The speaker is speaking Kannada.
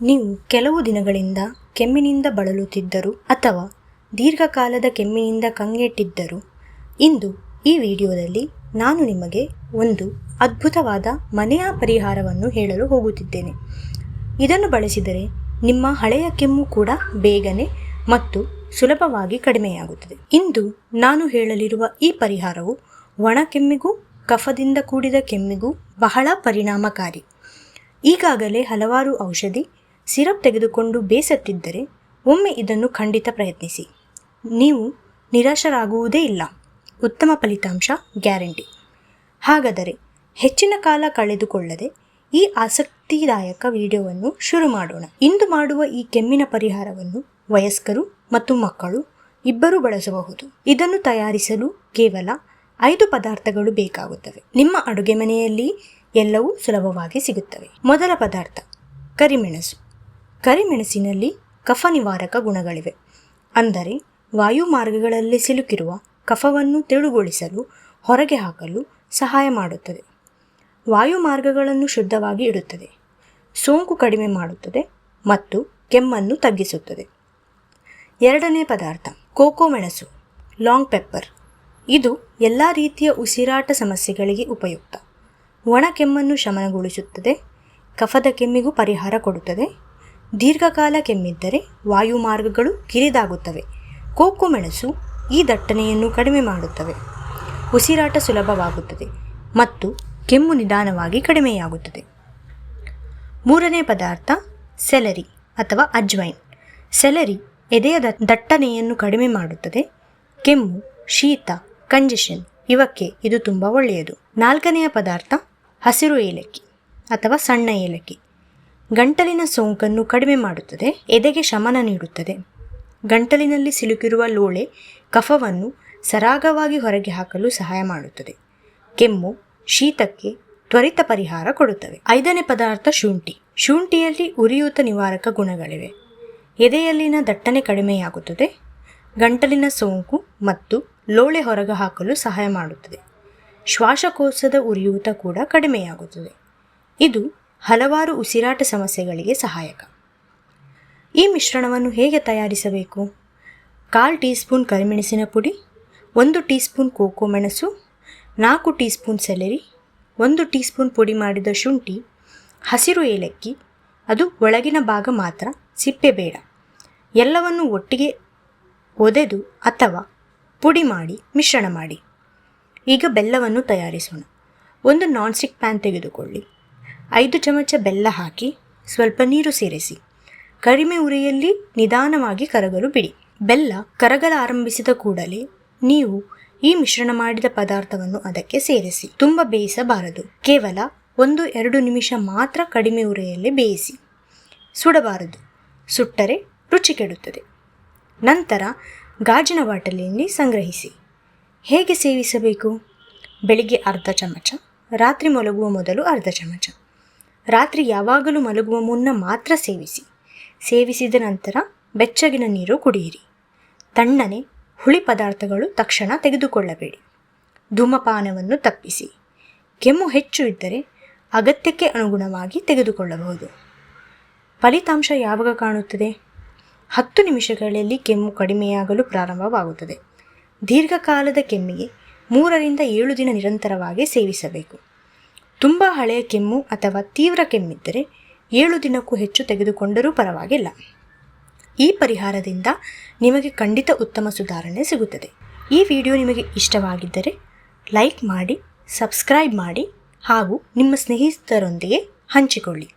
ನೀವು ಕೆಲವು ದಿನಗಳಿಂದ ಕೆಮ್ಮಿನಿಂದ ಬಳಲುತ್ತಿದ್ದರು ಅಥವಾ ದೀರ್ಘಕಾಲದ ಕೆಮ್ಮಿನಿಂದ ಕಂಗೆಟ್ಟಿದ್ದರು, ಇಂದು ಈ ವಿಡಿಯೋದಲ್ಲಿ ನಾನು ನಿಮಗೆ ಒಂದು ಅದ್ಭುತವಾದ ಮನೆಯ ಪರಿಹಾರವನ್ನು ಹೇಳಲು ಹೋಗುತ್ತಿದ್ದೇನೆ. ಇದನ್ನು ಬಳಸಿದರೆ ನಿಮ್ಮ ಹಳೆಯ ಕೆಮ್ಮು ಕೂಡ ಬೇಗನೆ ಮತ್ತು ಸುಲಭವಾಗಿ ಕಡಿಮೆಯಾಗುತ್ತದೆ. ಇಂದು ನಾನು ಹೇಳಲಿರುವ ಈ ಪರಿಹಾರವು ಒಣ ಕೆಮ್ಮಿಗೂ ಕಫದಿಂದ ಕೂಡಿದ ಕೆಮ್ಮಿಗೂ ಬಹಳ ಪರಿಣಾಮಕಾರಿ. ಈಗಾಗಲೇ ಹಲವಾರು ಔಷಧಿ ಸಿರಪ್ ತೆಗೆದುಕೊಂಡು ಬೇಸತ್ತಿದ್ದರೆ ಒಮ್ಮೆ ಇದನ್ನು ಖಂಡಿತ ಪ್ರಯತ್ನಿಸಿ. ನೀವು ನಿರಾಶರಾಗುವುದೇ ಇಲ್ಲ. ಉತ್ತಮ ಫಲಿತಾಂಶ ಗ್ಯಾರಂಟಿ. ಹಾಗಾದರೆ ಹೆಚ್ಚಿನ ಕಾಲ ಕಳೆದುಕೊಳ್ಳದೆ ಈ ಆಸಕ್ತಿದಾಯಕ ವಿಡಿಯೋವನ್ನು ಶುರು ಮಾಡೋಣ. ಇಂದು ಮಾಡುವ ಈ ಕೆಮ್ಮಿನ ಪರಿಹಾರವನ್ನು ವಯಸ್ಕರು ಮತ್ತು ಮಕ್ಕಳು ಇಬ್ಬರೂ ಬಳಸಬಹುದು. ಇದನ್ನು ತಯಾರಿಸಲು ಕೇವಲ ಐದು ಪದಾರ್ಥಗಳು ಬೇಕಾಗುತ್ತವೆ. ನಿಮ್ಮ ಅಡುಗೆ ಮನೆಯಲ್ಲಿ ಎಲ್ಲವೂ ಸುಲಭವಾಗಿ ಸಿಗುತ್ತವೆ. ಮೊದಲ ಪದಾರ್ಥ ಕರಿಮೆಣಸು. ಕರಿಮೆಣಸಿನಲ್ಲಿ ಕಫ ನಿವಾರಕ ಗುಣಗಳಿವೆ. ಅಂದರೆ, ವಾಯುಮಾರ್ಗಗಳಲ್ಲಿ ಸಿಲುಕಿರುವ ಕಫವನ್ನು ತೆಳುಗೊಳಿಸಲು, ಹೊರಗೆ ಹಾಕಲು ಸಹಾಯ ಮಾಡುತ್ತದೆ. ವಾಯುಮಾರ್ಗಗಳನ್ನು ಶುದ್ಧವಾಗಿ ಇಡುತ್ತದೆ. ಸೋಂಕು ಕಡಿಮೆ ಮಾಡುತ್ತದೆ ಮತ್ತು ಕೆಮ್ಮನ್ನು ತಗ್ಗಿಸುತ್ತದೆ. ಎರಡನೇ ಪದಾರ್ಥ, ಕೋಕೋ ಮೆಣಸು, ಲಾಂಗ್ ಪೆಪ್ಪರ್. ಇದು ಎಲ್ಲ ರೀತಿಯ ಉಸಿರಾಟ ಸಮಸ್ಯೆಗಳಿಗೆ ಉಪಯುಕ್ತ. ಒಣ ಕೆಮ್ಮನ್ನು ಶಮನಗೊಳಿಸುತ್ತದೆ, ಕಫದ ಕೆಮ್ಮಿಗೂ ಪರಿಹಾರ ಕೊಡುತ್ತದೆ ದೀರ್ಘಕಾಲ ಕೆಮ್ಮಿದ್ದರೆ ವಾಯು ಮಾರ್ಗಗಳು ಕಿರಿದಾಗುತ್ತವೆ. ಕೋಕೋ ಮೆಣಸು ಈ ದಟ್ಟಣೆಯನ್ನು ಕಡಿಮೆ ಮಾಡುತ್ತವೆ. ಉಸಿರಾಟ ಸುಲಭವಾಗುತ್ತದೆ ಮತ್ತು ಕೆಮ್ಮು ನಿಧಾನವಾಗಿ ಕಡಿಮೆಯಾಗುತ್ತದೆ. ಮೂರನೇ ಪದಾರ್ಥ ಸೆಲರಿ ಅಥವಾ ಅಜ್ವೈನ್. ಸೆಲರಿ ಎದೆಯ ದಟ್ಟಣೆಯನ್ನು ಕಡಿಮೆ ಮಾಡುತ್ತದೆ. ಕೆಮ್ಮು, ಶೀತ, ಕಂಜೆಷನ್ ಇವಕ್ಕೆ ಇದು ತುಂಬ ಒಳ್ಳೆಯದು. ನಾಲ್ಕನೆಯ ಪದಾರ್ಥ ಹಸಿರು ಏಲಕ್ಕಿ ಅಥವಾ ಸಣ್ಣ ಏಲಕ್ಕಿ. ಗಂಟಲಿನ ಸೋಂಕನ್ನು ಕಡಿಮೆ ಮಾಡುತ್ತದೆ, ಎದೆಗೆ ಶಮನ ನೀಡುತ್ತದೆ. ಗಂಟಲಿನಲ್ಲಿ ಸಿಲುಕಿರುವ ಲೋಳೆ ಕಫವನ್ನು ಸರಾಗವಾಗಿ ಹೊರಗೆ ಹಾಕಲು ಸಹಾಯ ಮಾಡುತ್ತದೆ. ಕೆಮ್ಮು ಶೀತಕ್ಕೆ ತ್ವರಿತ ಪರಿಹಾರ ಕೊಡುತ್ತವೆ. ಐದನೇ ಪದಾರ್ಥ ಶುಂಠಿ. ಶುಂಠಿಯಲ್ಲಿ ಉರಿಯೂತ ನಿವಾರಕ ಗುಣಗಳಿವೆ. ಎದೆಯಲ್ಲಿನ ದಟ್ಟಣೆ ಕಡಿಮೆಯಾಗುತ್ತದೆ, ಗಂಟಲಿನ ಸೋಂಕು ಮತ್ತು ಲೋಳೆ ಹೊರಗೆ ಹಾಕಲು ಸಹಾಯ ಮಾಡುತ್ತದೆ. ಶ್ವಾಸಕೋಶದ ಉರಿಯೂತ ಕೂಡ ಕಡಿಮೆಯಾಗುತ್ತದೆ. ಇದು ಹಲವಾರು ಉಸಿರಾಟ ಸಮಸ್ಯೆಗಳಿಗೆ ಸಹಾಯಕ. ಈ ಮಿಶ್ರಣವನ್ನು ಹೇಗೆ ತಯಾರಿಸಬೇಕು? ಕಾಲು ಟೀ ಸ್ಪೂನ್ ಕರಿಮೆಣಸಿನ ಪುಡಿ, ಒಂದು ಟೀ ಸ್ಪೂನ್ ಕೋಕೋ ಮೆಣಸು, ನಾಲ್ಕು ಟೀ ಸ್ಪೂನ್ ಸೆಲೆರಿ, ಒಂದು ಟೀ ಸ್ಪೂನ್ ಪುಡಿ ಮಾಡಿದ ಶುಂಠಿ, ಹಸಿರು ಏಲಕ್ಕಿ, ಅದು ಒಳಗಿನ ಭಾಗ ಮಾತ್ರ, ಸಿಪ್ಪೆ ಬೇಡ. ಎಲ್ಲವನ್ನು ಒಟ್ಟಿಗೆ ಒದೆದು ಅಥವಾ ಪುಡಿ ಮಾಡಿ ಮಿಶ್ರಣ ಮಾಡಿ. ಈಗ ಬೆಲ್ಲವನ್ನು ತಯಾರಿಸೋಣ. ಒಂದು ನಾನ್ಸ್ಟಿಕ್ ಪ್ಯಾನ್ ತೆಗೆದುಕೊಳ್ಳಿ. ಐದು ಚಮಚ ಬೆಲ್ಲ ಹಾಕಿ ಸ್ವಲ್ಪ ನೀರು ಸೇರಿಸಿ. ಕಡಿಮೆ ಉರಿಯಲ್ಲಿ ನಿಧಾನವಾಗಿ ಕರಗಲು ಬಿಡಿ. ಬೆಲ್ಲ ಕರಗಲು ಆರಂಭಿಸಿದ ಕೂಡಲೇ ನೀವು ಈ ಮಿಶ್ರಣ ಮಾಡಿದ ಪದಾರ್ಥವನ್ನು ಅದಕ್ಕೆ ಸೇರಿಸಿ. ತುಂಬ ಬೇಯಿಸಬಾರದು. ಕೇವಲ ಒಂದು ಎರಡು ನಿಮಿಷ ಮಾತ್ರ ಕಡಿಮೆ ಉರಿಯಲ್ಲಿ ಬೇಯಿಸಿ. ಸುಡಬಾರದು. ಸುಟ್ಟರೆ ರುಚಿ ಕೆಡುತ್ತದೆ. ನಂತರ ಗಾಜಿನ ಬಾಟಲಿಯಲ್ಲಿ ಸಂಗ್ರಹಿಸಿ. ಹೇಗೆ ಸೇವಿಸಬೇಕು? ಬೆಳಿಗ್ಗೆ ಅರ್ಧ ಚಮಚ, ರಾತ್ರಿ ಮಲಗುವ ಮೊದಲು ಅರ್ಧ ಚಮಚ. ರಾತ್ರಿ ಯಾವಾಗಲೂ ಮಲಗುವ ಮುನ್ನ ಮಾತ್ರ ಸೇವಿಸಿ. ಸೇವಿಸಿದ ನಂತರ ಬೆಚ್ಚಗಿನ ನೀರು ಕುಡಿಯಿರಿ. ತಣ್ಣನೆ ಹುಳಿ ಪದಾರ್ಥಗಳು ತಕ್ಷಣ ತೆಗೆದುಕೊಳ್ಳಬೇಡಿ. ಧೂಮಪಾನವನ್ನು ತಪ್ಪಿಸಿ. ಕೆಮ್ಮು ಹೆಚ್ಚು ಇದ್ದರೆ ಅಗತ್ಯಕ್ಕೆ ಅನುಗುಣವಾಗಿ ತೆಗೆದುಕೊಳ್ಳಬಹುದು. ಫಲಿತಾಂಶ ಯಾವಾಗ ಕಾಣುತ್ತದೆ? ಹತ್ತು ನಿಮಿಷಗಳಲ್ಲಿ ಕೆಮ್ಮು ಕಡಿಮೆಯಾಗಲು ಪ್ರಾರಂಭವಾಗುತ್ತದೆ. ದೀರ್ಘಕಾಲದ ಕೆಮ್ಮಿಗೆ ಮೂರರಿಂದ ಏಳು ದಿನ ನಿರಂತರವಾಗಿ ಸೇವಿಸಬೇಕು. ತುಂಬ ಹಳೆಯ ಕೆಮ್ಮು ಅಥವಾ ತೀವ್ರ ಕೆಮ್ಮಿದ್ದರೆ ಏಳು ದಿನಕ್ಕೂ ಹೆಚ್ಚು ತೆಗೆದುಕೊಂಡರೂ ಪರವಾಗಿಲ್ಲ. ಈ ಪರಿಹಾರದಿಂದ ನಿಮಗೆ ಖಂಡಿತ ಉತ್ತಮ ಸುಧಾರಣೆ ಸಿಗುತ್ತದೆ. ಈ ವಿಡಿಯೋ ನಿಮಗೆ ಇಷ್ಟವಾಗಿದ್ದರೆ ಲೈಕ್ ಮಾಡಿ, ಸಬ್ಸ್ಕ್ರೈಬ್ ಮಾಡಿ ಹಾಗೂ ನಿಮ್ಮ ಸ್ನೇಹಿತರೊಂದಿಗೆ ಹಂಚಿಕೊಳ್ಳಿ.